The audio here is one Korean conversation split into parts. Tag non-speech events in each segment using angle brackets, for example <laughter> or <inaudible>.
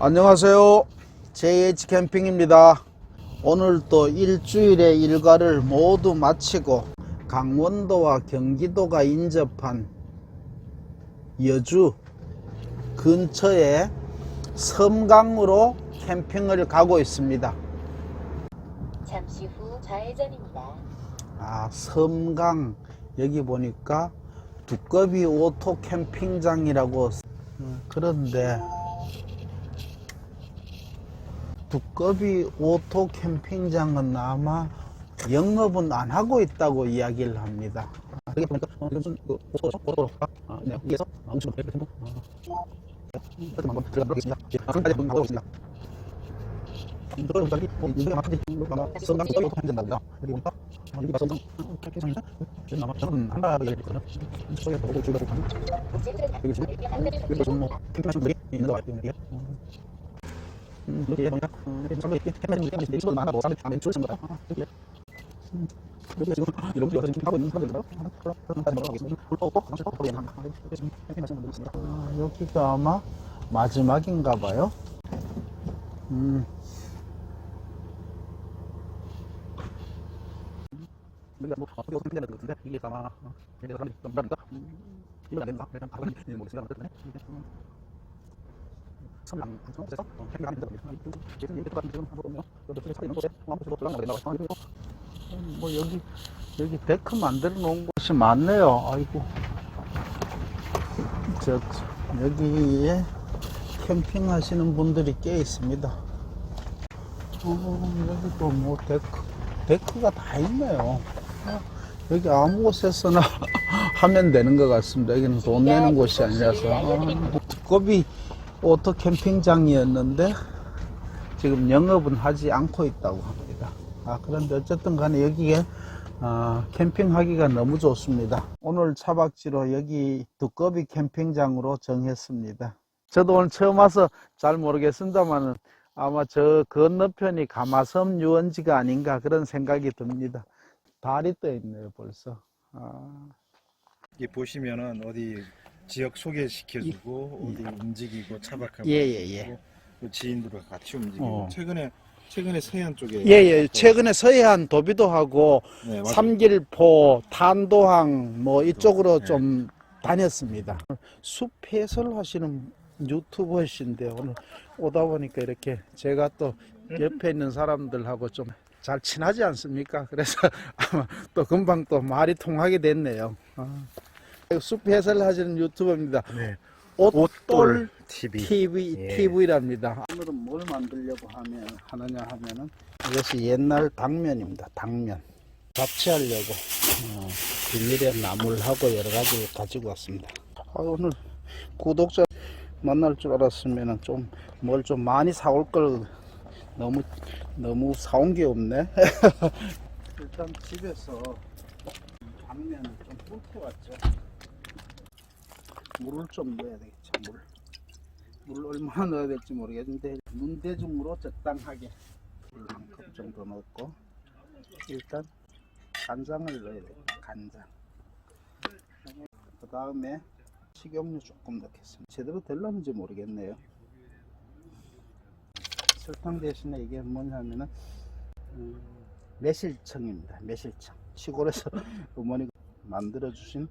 안녕하세요. JH 캠핑입니다. 오늘 또 일주일의 일과를 모두 마치고 강원도와 경기도가 인접한 여주 근처에 섬강으로 캠핑을 가고 있습니다. 잠시 후 좌회전입니다. 아, 섬강. 여기 보니까 두꺼비 오토 캠핑장이라고. 어, 그런데 두꺼비 오토 캠핑장은 아마 영업은 안 하고 있다고 이야기를 합니다. 여기 보니까 어, 이건? 오토로가 아, 네. 음식을 이렇게 캠핑. 아, 그렇게 한번 들어가 보겠습니다. 예, 아, 그런까지 한번 가보고 있습니다. 이거는 저기 뭐 유명한 마케팅 아마 성강 두꺼비 오토 캠핑장입니다. 여기 보니까 아, 여기가 성강 캠핑장인데 여기 아마 저는 한가하게 열렸거든요. 속에 보고 줄다고 하는 여기 지금 여기 지금 뭐 캠핑하시는 분들이 있는 것 같아요. 여기가. 뭐 지금 <laughs> 이런 와서 지금 하고 있는 사람들인가요? 아, 그럼 가겠습니다. 아, 여기가 아마 마지막인가 봐요. 음. 여기가 뭐 어떻게 어떻게 되는 것 같은데 이게 아마 사람들이 좀 그러니까 이건 안 된다. 일단. 뭐 여기 여기 데크 만들어 놓은 곳이 많네요. 아이고 저, 저 여기에 캠핑 하시는 분들이 꽤 있습니다. 어, 여기 또뭐 데크 데크가 다 있네요. 어, 여기 아무 곳에서나 <laughs> 하면 되는 것 같습니다. 여기는 돈 내는 곳이 아니라서. 아, 두꺼비 오토 캠핑장이었는데 지금 영업은 하지 않고 있다고 합니다. 아, 그런데 어쨌든 간에 여기에 아, 캠핑하기가 너무 좋습니다. 오늘 차박지로 여기 두꺼비 캠핑장으로 정했습니다. 저도 오늘 처음 와서 잘 모르겠습니다만은 아마 저 건너편이 가마섬 유원지가 아닌가 그런 생각이 듭니다. 달이 떠 있네요, 벌써. 아, 이 보시면은 어디 지역 소개시켜주고 어디 움직이고 차박하고 예, 예, 예. 그 지인들과 같이 움직이고 어. 최근에 최근에 서해안 쪽에 예, 예. 또- 최근에 서해안 도비도 하고 네, 맞아요. 삼길포, 탄도항 뭐 이쪽으로 네. 좀 다녔습니다. 숲 해설 하시는 유튜버신데 오늘 오다 보니까 이렇게 제가 또 옆에 있는 사람들하고 좀 잘 친하지 않습니까? 그래서 <laughs> 아마 또 금방 또 말이 통하게 됐네요. 아. 숲 해설 하시는 유튜버입니다. 네. 옷돌 TV TV, 예. TV랍니다. 오늘은 뭘 만들려고 하면, 하느냐 하면은 이것이 옛날 당면입니다. 당면. 잡채하려고 어, 비닐에 나물 하고 여러 가지 가지고 왔습니다. 아, 오늘 구독자 만날 줄 알았으면은 좀뭘 좀 많이 사올 걸 너무 너무 사온 게 없네. <laughs> 일단 집에서 당면을 좀 불켜왔죠. 물을 좀 넣어야 되겠죠. 물. 물 얼마나 넣어야 될지 모르겠는데 눈대중으로 적당하게 물만큼 정도 넣고 일단 간장을 넣어야 돼요. 간장. 그 다음에 식용유 조금 넣겠습니다. 제대로 될런지 모르겠네요. 설탕 대신에 이게 뭐냐면은 음, 매실청입니다. 매실청. 시골에서 <laughs> 어머니가 만들어 주신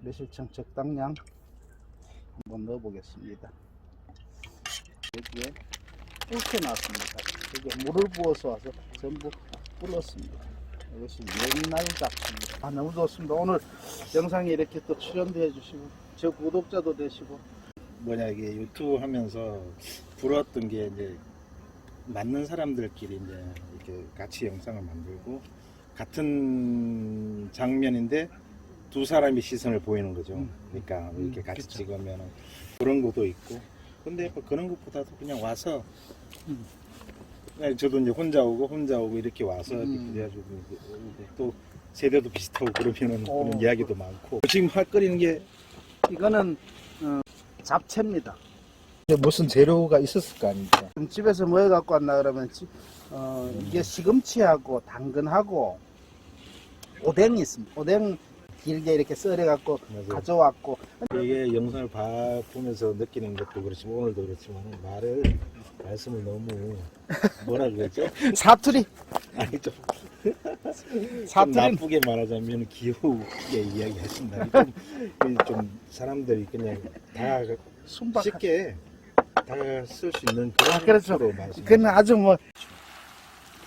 매실청 적당량 한번 넣어보겠습니다. 여기에 붉게 놨습니다. 여기에 물을 부어서 와서 전부 불렀습니다. 이것이 옛날 잡수입니다. 아, 너무 좋습니다. 오늘 영상에 이렇게 또 출연도 해주시고, 저 구독자도 되시고, 뭐냐 이게 유튜브 하면서 부러웠던 게 이제 맞는 사람들끼리 이제 이렇게 같이 영상을 만들고 같은 장면인데 두 사람의 시선을 보이는 거죠. 음. 그러니까 음, 이렇게 같이 그쵸. 찍으면 그런 것도 있고. 근데 뭐 그런 것보다도 그냥 와서 음. 그냥 저도 이제 혼자 오고 혼자 오고 이렇게 와서 음. 이렇게 그래가지고 이제 또 세대도 비슷하고 그러면은 어. 그런 이야기도 많고 지금 할 거리는 게 이거는 어, 잡채입니다. 무슨 재료가 있었을 거 아닙니까? 집에서 뭐 해갖고 왔나 그러면 지- 어, 이게 시금치하고 당근하고 오뎅이 있습니다. 오뎅 길게 이렇게 썰어갖고 맞아요. 가져왔고 이게 영상을 봐, 보면서 느끼는 것도 그렇지만 오늘도 그렇지만 말을 말씀을 너무 뭐라 그랬죠? <laughs> 사투리 아니 좀, <laughs> 좀 사투리 나쁘게 말하자면 귀여우게 이야기하신다. 좀, 사람들이 그냥 다 순박 쉽게 다 쓸 수 있는 그런 아, 그렇죠. 식으로 말씀. 그는 아주 뭐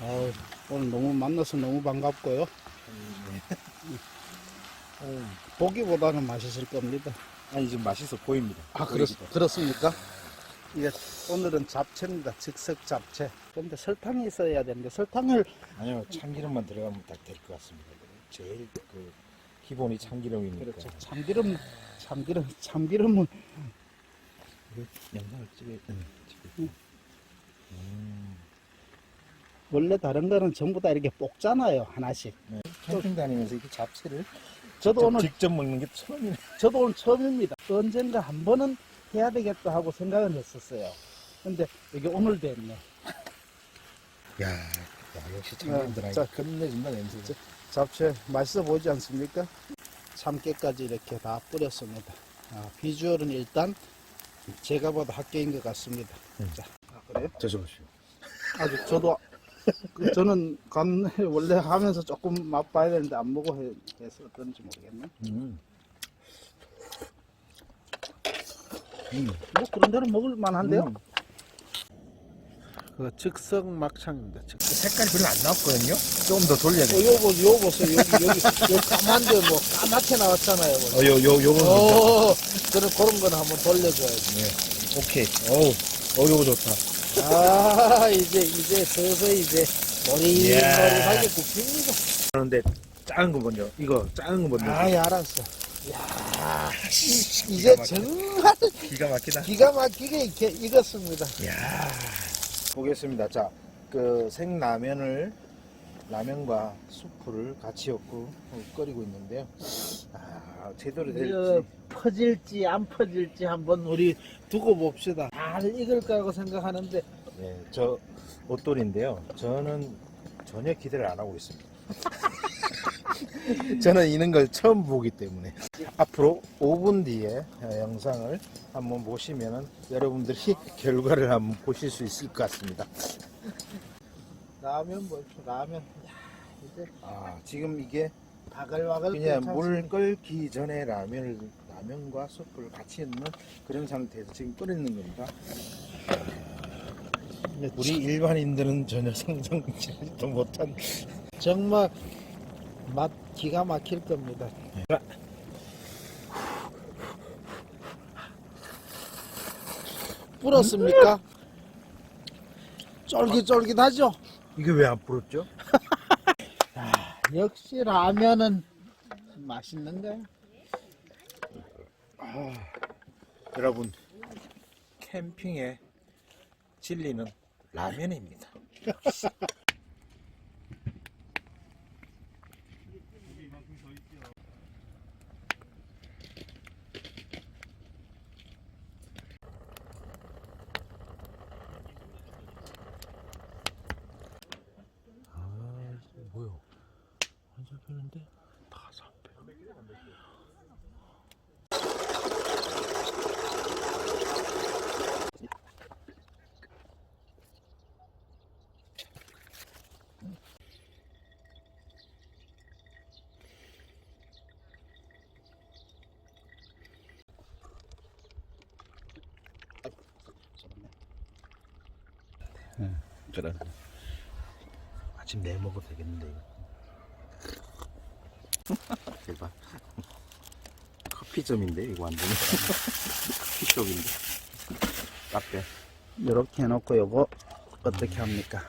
아유, 오늘 너무 만나서 너무 반갑고요 어, <laughs> 보기보다는 맛있을 겁니다 아니 지금 맛있어 보입니다. 아 그렇, 그렇습니까? 이게 오늘은 잡채입니다 즉석 잡채 근데 설탕이 있어야 되는데 설탕을 아니요 참기름만 들어가면 딱 될 것 같습니다. 제일 그 기본이 참기름이니까. 그렇죠 참기름 참기름 참기름은 영상을 찍어. 응, 찍어. 음. 원래 다른 거는 전부 다 이렇게 볶잖아요 하나씩 네. 캠핑 다니면서 이렇게 잡채를 저도 오늘 직접 먹는 게 처음이네. 저도 오늘 처음입니다. 언젠가 한 번은 해야 되겠다 하고 생각은 했었어요. 근데 이게 오늘 됐네. 야, 야 역시 참기름들 자, 끝내준다 냄새. 잡채 맛있어 보이지 않습니까? 참깨까지 이렇게 다 뿌렸습니다. 아, 비주얼은 일단 제가 봐도 합격인 것 같습니다. 음. 자, 아, 그래요? 드셔보시오. 아주 저도 그 저는 간 원래 하면서 조금 맛봐야 되는데 안 먹어 해- 해서 어떤지 모르겠네. 음. 뭐 그런 대로 먹을 만한데요? 음. 그 즉석 막창입니다. 즉석. 색깔이 별로 안 나왔거든요. 조금 더 돌려야 어, 돼. 요거, 요거 보세요. 여기, 여기, 여기 까만데 뭐 까맣게 나왔잖아요. 뭐. 어, 요, 요, 요거. 어, 저는 그런 거는 한번 돌려줘야지. 네. 오케이. 어우, 어, 요거 좋다. 아, 이제, 이제 서서히 이제 머리머리하게 굽힙니다. 그런데 작은 거 먼저. 이거 작은 거 먼저. 아, 예, 알았어. 야, 이- 이제 기가 막히다. 정말 기가 막히다. 기가 막히게 이렇게 익었습니다. 야 보겠습니다. 자, 그 생라면을 라면과 수프를 같이 엮고 끓이고 있는데요. 아, 제대로 될지. 퍼질지 안 퍼질지 한번 우리 두고 봅시다. 잘 익을 거라고 생각하는데 네, 저 옷돌인데요. 저는 전혀 기대를 안 하고 있습니다. <laughs> 저는 이런 걸 처음 보기 때문에 앞으로 5분 뒤에 어, 영상을 한번 보시면은 여러분들이 <laughs> 결과를 한번 보실 수 있을 것 같습니다. 라면 뭐 라면 야, 이제 아, 지금 이게 바글바글 그냥. 물 끓기 전에 라면을 라면과 수프를 같이 넣는 그런 상태에서 지금 끓이는 겁니다. 우리 일반인들은 전혀 <laughs> 상상도 못한 정말 맛 기가 막힐 겁니다. 불었습니까? 쫄깃쫄깃하죠? 이게 왜 안 불었죠? 역시 라면은 맛있는 거야. 여러분 캠핑의 진리는 라면입니다. <laughs> 그래. 아침 내 먹어도 되겠는데 이거. <laughs> 대박. 커피점인데 이거 완전히 커피숍인데 카페. 이렇게 해놓고 요거 어떻게 합니까?